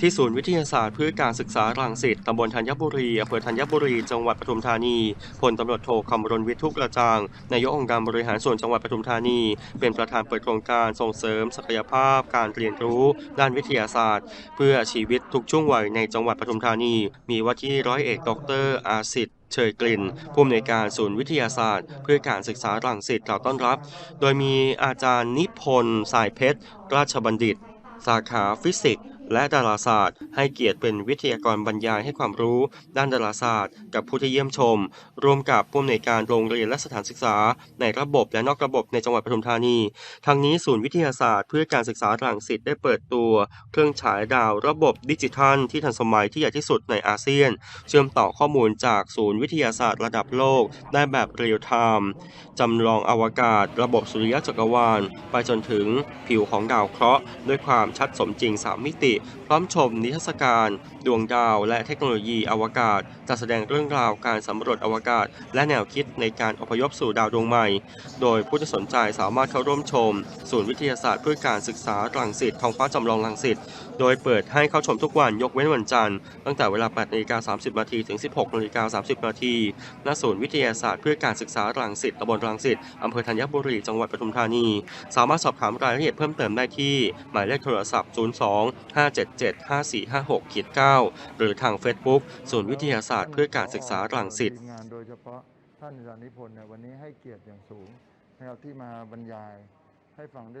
ที่ศูนย์วิทยาศาสตร์เพื่อการศึกษารังสิตตำบลธัญบุรีอำเภอธัญบุรี จังหวัดปทุมธานี พลตำรวจโทคำรณวิทุกระจาง นายกองค์การบริหารส่วนจังหวัดปทุมธานี เป็นประธานเปิดโครงการส่งเสริมศักยภาพ การเรียนรู้ ด้านวิทยาศาสตร์ เพื่อชีวิตทุกช่วงวัยในจังหวัดปทุมธานี มีว่าที่ร้อยเอกดรอาสิทธ์เชยกลิ่นผู้อำนวยการศูนย์วิทยาศาสตร์ เพื่อการศึกษารังสิตกล่าวต้อนรับ โดยมีอาจารย์นิพนธ์สายเพชร ราชบัณฑิต สาขาฟิสิกส์ และดาราศาสตร์ ให้เกียรติเป็นวิทยากรบรรยายให้ความรู้ ด้านดาราศาสตร์ กับผู้ที่เยี่ยมชม ร่วมกับผู้อำนวยการโรงเรียนและสถานศึกษา ในระบบและนอกระบบในจังหวัดปทุมธานี ทางนี้ศูนย์วิทยาศาสตร์ เพื่อการศึกษารังสิตได้เปิดตัว เครื่องฉายดาวระบบดิจิทัล ที่ทันสมัยที่ใหญ่ที่สุดในอาเซียน เชื่อมต่อข้อมูลจากศูนย์วิทยาศาสตร์ระดับโลก ได้แบบเรียลไทม์จำลองอวกาศ ระบบสุริยะจักรวาล ไปจนถึงผิวของดาวเคราะห์ด้วยความชัดสมจริง 3 มิติพร้อมชมนิทรรศการ ดวงดาวและเทคโนโลยีอวกาศ จัดแสดงเรื่องราวการสำรวจอวกาศ และแนวคิดในการอพยพสู่ดาวดวงใหม่ โดยผู้ที่สนใจสามารถเข้าร่วมชม ศูนย์วิทยาศาสตร์เพื่อการศึกษารังสิตท้องฟ้าจำลองรังสิตโดยเปิดให้เข้าชมทุกวันยกเว้นวันจันทร์ตั้งแต่เวลา8นาฬิกา30นาทีถึง 16นาฬิกา30นาทีณศูนย์วิทยาศาสตร์เพื่อการศึกษารังสิตตำบลรังสิตอำเภอธัญบุรีจังหวัดปทุมธานี สามารถสอบถามรายละเอียดเพิ่มเติมได้ที่ หมายเลขโทรศัพท์ 02 577 5456ขีด9หรือทาง Facebook ศูนย์วิทยาศาสตร์เพื่อการศึกษารังสิตงานโดยเฉพาะท่านอาจารย์นิพนธ์วันนี้ให้เกียรติอย่างสูงนะครับที่มาบรรยายให้ฟังได้